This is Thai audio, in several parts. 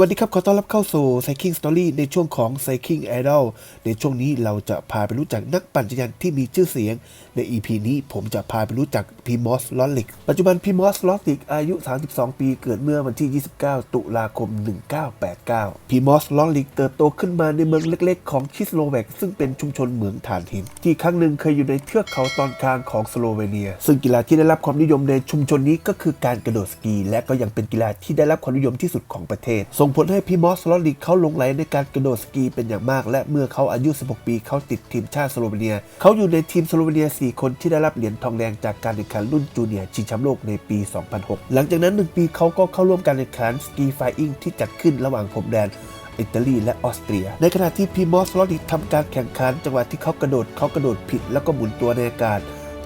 วัสดีครับ ขอต้อนรับเข้าสู่ Cycling Story ในช่วงของ Cycling Idol ในช่วงนี้เราจะพาไปรู้จักนักปั่นจักรยานที่มีชื่อเสียง ใน EP นี้ผมจะพาไปรู้จักพีมอสลอลิก ปัจจุบันพีมอสลอลิกอายุ 32 ปีเกิดเมื่อวันที่ 29 ตุลาคม 1989พีมอสลอลิกเติบโตขึ้นมาในเมืองเล็กๆ ของคิสโลแวกซึ่งเป็นชุมชนเหมืองถ่านหิน ที่ครั้งหนึ่งเคยอยู่ในเทือกเขาตอนกลางของสโลเวเนีย ซึ่งกีฬาที่ได้รับความนิยมในชุมชนนี้ก็คือการกระโดดสกี และก็ยังเป็นกีฬาที่ได้รับความนิยมที่สุดของประเทศส่่งผลให้พี่มอสลอลิกเขาหลงไหลในการกระโดดสกีเป็นอย่างมาก และเมื่อเขาอายุ 16 ปีเขาติดทีมชาติสโลเวเนีย เขาอยู่ในทีมสโลเวเนีย 4 คนที่ได้รับเหรียญทองแดงจากการแข่งขันรุ่นจูเนียร์ชิงแชมป์โลกในปี 2006 หลังจากนั้น 1 ปีเขาก็เข้าร่วมการแข่งขันสกีไฟอิงที่จัดขึ้นระหว่างพรมแดนอิตาลีและออสเตรีย ในขณะที่พีมอสลอดิกทำการแข่งขันจังหวะที่เขากระโดดเขากระโดดผิดแล้วก็หมุนตัวในอากาศ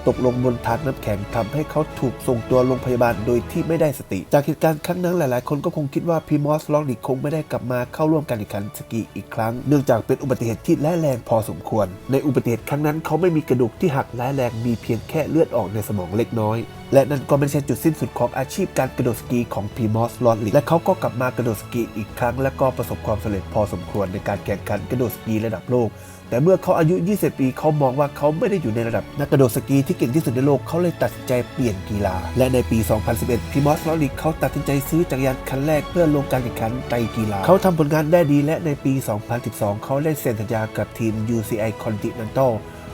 ตกลงบนทางน้ำแข็งทำให้เขาถูกส่งตัวโรงพยาบาลโดยที่ไม่ได้สติ จากเหตุการณ์ครั้งนั้นหลาย ๆ คนก็คงคิดว่าพีมอสลองดิคงไม่ได้กลับมาเข้าร่วมการแข่งขันสกีอีกครั้ง เนื่องจากเป็นอุบัติเหตุที่ร้ายแรงพอสมควร ในอุบัติเหตุครั้งนั้นเขาไม่มีกระดูกที่หักร้ายแรงมีเพียงแค่เลือดออกในสมองเล็กน้อย และนั่นก็ไม่ใช่จุดสิ้นสุดของอาชีพการกระโดดสกีของพีมอสลอดลิกและเขาก็กลับมากระโดดสกีอีกครั้ง และก็ประสบความสำเร็จพอสมควรในการแข่งขันกระโดดสกีระดับโลก แต่เมื่อเขาอายุ 20 ปีเขามองว่าเขาไม่ได้อยู่ในระดับนักกระโดดสกีที่เก่งที่สุดในโลกเขาเลยตัดสินใจเปลี่ยนกีฬา และในปี 2011พีมอสลอลิกเขาตัดสินใจซื้อจักรยานคันแรกเพื่อลงการแข่งขันไตกีฬาเขาทำผลงานได้ดีและในปี 2012 เขาได้เซ็นสัญญากับทีม UCI Continental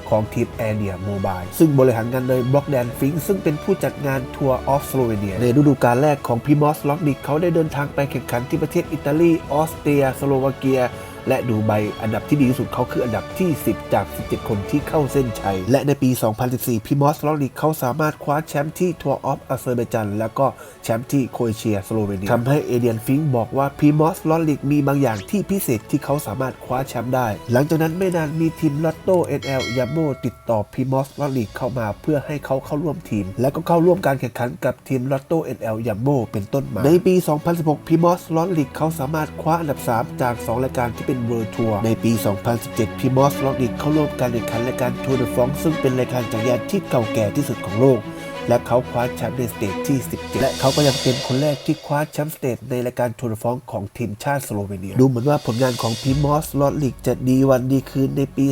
ของทีมแอเนียโมบายซึ่งบริหารงานโดยบล็อกแดนฟิงซึ่งเป็นผู้จัดงานทัวร์ออฟสโลเวเนียในฤดูกาลแรกของพีมอสล็อกดิกเขาได้เดินทางไปแข่งขันที่ประเทศอิตาลี ออสเตรีย สโลวาเกีย และดูไบอันดับที่ดีที่สุดเขาคืออันดับที่ 10 จาก 17 คนที่เข้าเส้นชัย และในปี 2014 พีมอสลอริกเขาสามารถคว้าแชมป์ที่ทัวร์ออฟอาเซอร์ไบจันแล้วก็แชมป์ที่โครเอเชียสโลเวเนียทำให้เอเดียนฟิงบอกว่าพีมอสลอริกมีบางอย่างที่พิเศษที่เขาสามารถคว้าแชมป์ได้ หลังจากนั้นไม่นานมีทีมลอตโต้ NL ยาโมติดต่อพีมอสลอริกเข้ามาเพื่อให้เขาเข้าร่วมทีม และก็เข้าร่วมการแข่งขันกับทีมลอตโต้ NL ยาโมเป็นต้นมาในปี 2016พีมอสลอริกเขาสามารถคว้าอันดับ 3 จาก 2 รายการที่เป็นเวิร์ทัวร์ในปี 2017 พีมอสลอริกเข้าร่วมการแข่งขันรายการทัวร์เดฟองซึ่งเป็นรายการจักรยานที่เก่าแก่ที่สุดของโลก และเขาคว้าแชมป์ในสเตจที่ 17 และเขาก็ยังเป็นคนแรกที่คว้าแชมป์สเตจในรายการทัวร์ฟองของทีมชาติสโลเวเนีย ดูเหมือนว่าผลงานของพีมอสลอริกจะดีวันดีคืนในปี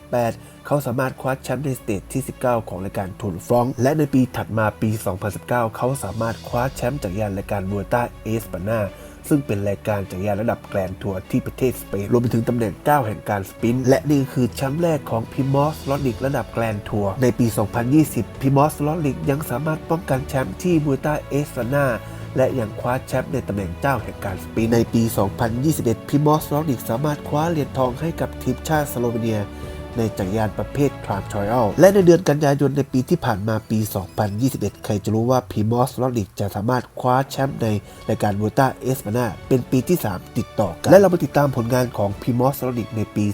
2018เขาสามารถคว้าแชมป์ในสเตจที่ 19 ของรายการทัวร์ฟอง และในปีถัดมาปี 2019 เขาสามารถคว้าแชมป์จักรยานรายการบัวต้าเอสปานา ซึ่งเป็นรายการจักรยานระดับแกรนทัวร์ที่ประเทศสเปนรวมไปถึงตำแหน่ง 9 แห่งการสปิน และนี่คือแชมป์แรกของพิมอสลอดิกระดับแกรนทัวร์ในปี 2020 พิมอสลอดิกยังสามารถป้องกันแชมป์ที่มูต้าเอสนาและยังคว้าแชมป์ในตำแหน่งเจ้าแห่งการสปินในปี 2021 พิมอสลอดิกสามารถคว้าเหรียญทองให้กับทีมชาติสโลเวเนีย ในจักรยานประเภททรานทรอยลและในเดือนกันยายนในปีที่ผ่านมาปี 2021 ใครจะรู้ว่าพีมอสลอดิกจะสามารถคว้าแชมป์ในรายการวูต้าเอสมานาเป็นปีที่ 3 ติดต่อกัน และเรามาติดตามผลงานของพีมอสลอดิกในปี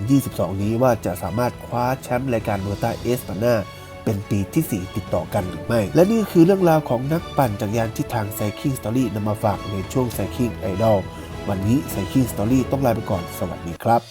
2022 นี้ว่าจะสามารถคว้าแชมป์รายการวูต้าเอสมานาเป็นปีที่ 4 ติดต่อกันหรือไม่ และนี่คือเรื่องราวของนักปั่นจักรยานที่ทาง Cycling Story นำมาฝากในช่วง Cycling Idol วันนี้ Cycling Story ต้องลาไปก่อน สวัสดีครับ